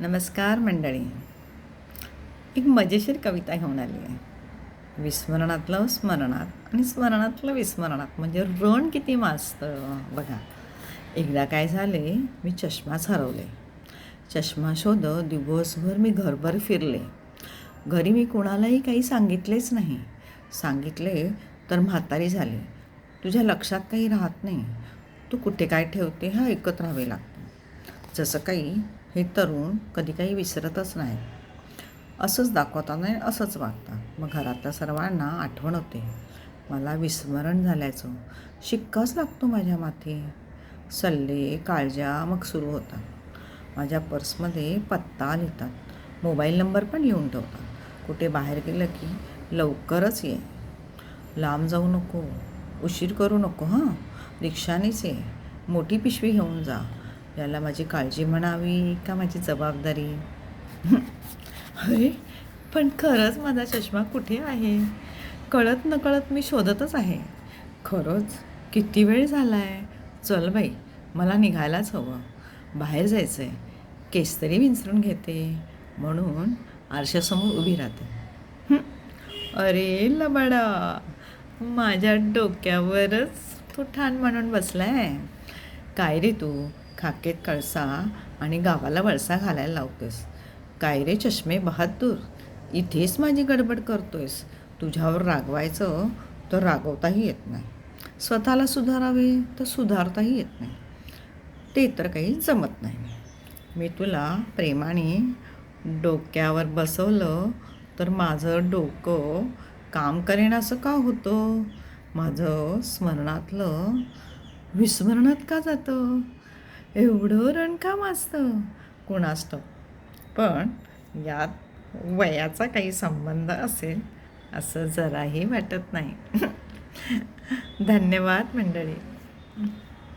नमस्कार मंडळी. एक मजेशीर कविता घेऊन आली आहे. विस्मरणातलं स्मरणात आणि स्मरणातलं विस्मरणात म्हणजे रण किती माजतं बघा. एकदा काय झाले मी चष्माच हरवले. चष्मा शोध दिवसभर मी घरभर फिरले. घरी मी कोणालाही काही सांगितलेच नाही. सांगितले तर म्हातारी झाली. तुझ्या लक्षात काही राहत नाही. तू कुठे काय ठेवते हा ऐकत राहावे लागतं. जसं काही हे तरुण कधी काही विसरतच नाही असंच दाखवताना असंच वागतात. मग घरातल्या सर्वांना आठवण होते. मला विस्मरण झाल्याचं. शिक्काच लागतो माझ्या माथे. सल्ले काळजा मग सुरू होतात. माझ्या पर्समध्ये पत्ता लिहितात. मोबाईल नंबर पण लिहून ठेवतात. कुठे बाहेर गेलं की लवकरच ये. लांब जाऊ नको. उशीर करू नको हां. रिक्षानेच ये. मोठी पिशवी घेऊन जा. याला माझी काळजी म्हणावी का माझी जबाबदारी? अरे पण खरंच माझा चष्मा कुठे आहे? कळत नकळत मी शोधतच आहे. खरंच किती वेळ झाला आहे चल बाई मला निघायलाच हवं. बाहेर जायचं आहे केस तरी विंचरून घेते. म्हणून आरशासमोर उभी राहते. अरे लबाडा माझ्या डोक्यावरच तू ठाण म्हणून बसलाय. काय रे तू? खाकेत कळसा आणि गावाला वळसा घालायला लावतोस. काय रे चष्मे बहादूर? इथेच माझी गडबड करतोयस. तुझ्यावर रागवायचं तर रागवताही येत नाही. स्वतःला सुधारावे तर सुधारताही येत नाही. ते तर काही जमत नाही. मी तुला प्रेमाने डोक्यावर बसवलं तर माझं डोकं काम करेन असं का होतं? माझं स्मरणातलं विस्मरणात का जातं? एवढं रणकाम असतं. कुणास पण यात वयाचा काही संबंध असेल असं जराही वाटत नाही. धन्यवाद मंडळी.